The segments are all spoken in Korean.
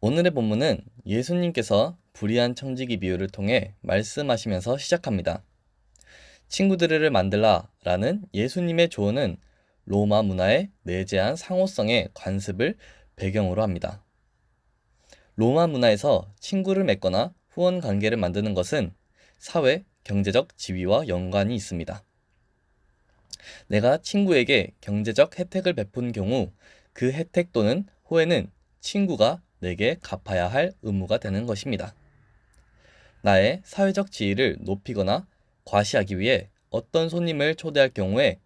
오늘의 본문은 예수님께서 불의한 청지기 비유를 통해 말씀하시면서 시작합니다. 친구들을 만들라 라는 예수님의 조언은 로마 문화의 내재한 상호성의 관습을 배경으로 합니다. 로마 문화에서 친구를 맺거나 후원 관계를 만드는 것은 사회, 경제적 지위와 연관이 있습니다. 내가 친구에게 경제적 혜택을 베푼 경우 그 혜택 또는 호혜는 친구가 내게 갚아야 할 의무가 되는 것입니다. 나의 사회적 지위를 높이거나 과시하기 위해 어떤 손님을 초대할 경우에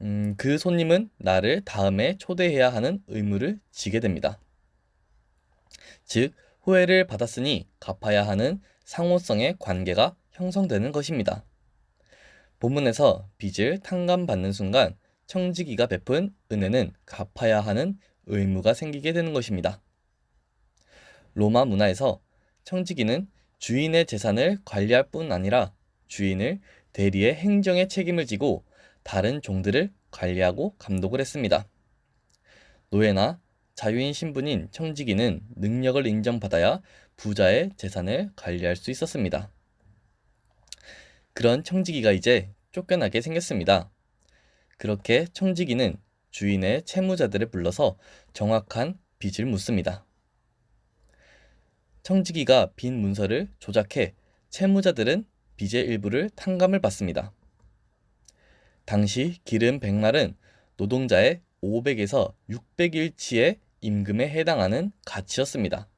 음, 그 손님은 나를 다음에 초대해야 하는 의무를 지게 됩니다. 즉, 호혜를 받았으니 갚아야 하는 상호성의 관계가 형성되는 것입니다. 본문에서 빚을 탕감받는 순간 청지기가 베푼 은혜는 갚아야 하는 의무가 생기게 되는 것입니다. 로마 문화에서 청지기는 주인의 재산을 관리할 뿐 아니라 주인을 대리의 행정의 책임을 지고 다른 종들을 관리하고 감독을 했습니다. 노예나 자유인 신분인 청지기는 능력을 인정받아야 부자의 재산을 관리할 수 있었습니다. 그런 청지기가 이제 쫓겨나게 생겼습니다. 그렇게 청지기는 주인의 채무자들을 불러서 정확한 빚을 묻습니다. 청지기가 빈 문서를 조작해 채무자들은 빚의 일부를 탕감을 받습니다. 당시 기름 100말은 노동자의 500에서 600일치의 임금에 해당하는 가치였습니다.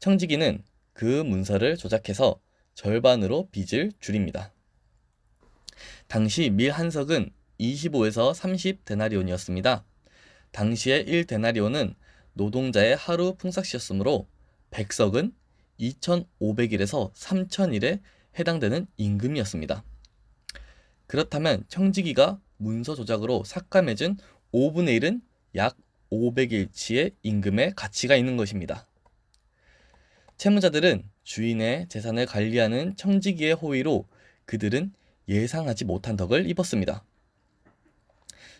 청지기는 그 문서를 조작해서 절반으로 빚을 줄입니다. 당시 밀 한 석은 25에서 30 데나리온이었습니다. 당시의 1 데나리온은 노동자의 하루 풍삭시였으므로 100석은 2,500일에서 3,000일에 해당되는 임금이었습니다. 그렇다면 청지기가 문서 조작으로 삭감해준 5분의 1은 약 500일치의 임금의 가치가 있는 것입니다. 채무자들은 주인의 재산을 관리하는 청지기의 호의로 그들은 예상하지 못한 덕을 입었습니다.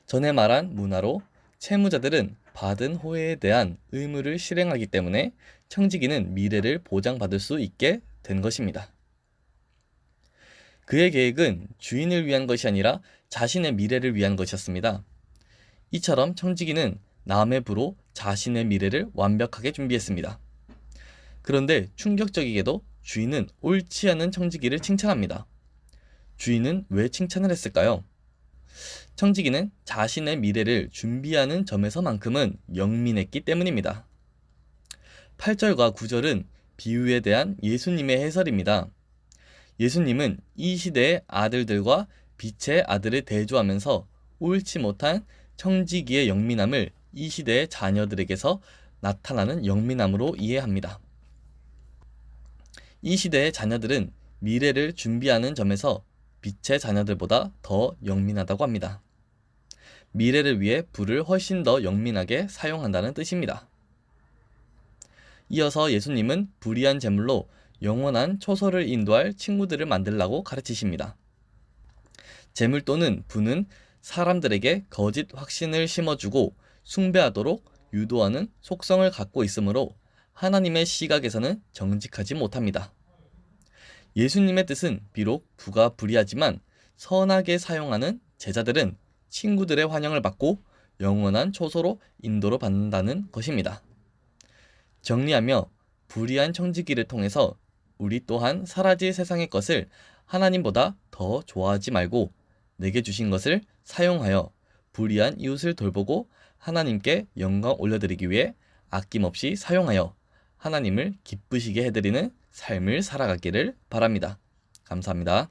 전에 말한 문화로 채무자들은 받은 호의에 대한 의무를 실행하기 때문에 청지기는 미래를 보장받을 수 있게 된 것입니다. 그의 계획은 주인을 위한 것이 아니라 자신의 미래를 위한 것이었습니다. 이처럼 청지기는 남의 부로 자신의 미래를 완벽하게 준비했습니다. 그런데 충격적이게도 주인은 옳지 않은 청지기를 칭찬합니다. 주인은 왜 칭찬을 했을까요? 청지기는 자신의 미래를 준비하는 점에서만큼은 영민했기 때문입니다. 8절과 9절은 비유에 대한 예수님의 해설입니다. 예수님은 이 시대의 아들들과 빛의 아들을 대조하면서 옳지 못한 청지기의 영민함을 이 시대의 자녀들에게서 나타나는 영민함으로 이해합니다. 이 시대의 자녀들은 미래를 준비하는 점에서 빛의 자녀들보다 더 영민하다고 합니다. 미래를 위해 불을 훨씬 더 영민하게 사용한다는 뜻입니다. 이어서 예수님은 불의한 제물로 영원한 초소를 인도할 친구들을 만들라고 가르치십니다. 재물 또는 부는 사람들에게 거짓 확신을 심어주고 숭배하도록 유도하는 속성을 갖고 있으므로 하나님의 시각에서는 정직하지 못합니다. 예수님의 뜻은 비록 부가 불이하지만 선하게 사용하는 제자들은 친구들의 환영을 받고 영원한 초소로 인도로 받는다는 것입니다. 정리하며 불의한 청지기를 통해서 우리 또한 사라질 세상의 것을 하나님보다 더 좋아하지 말고 내게 주신 것을 사용하여 불의한 이웃을 돌보고 하나님께 영광 올려드리기 위해 아낌없이 사용하여 하나님을 기쁘시게 해드리는 삶을 살아가기를 바랍니다. 감사합니다.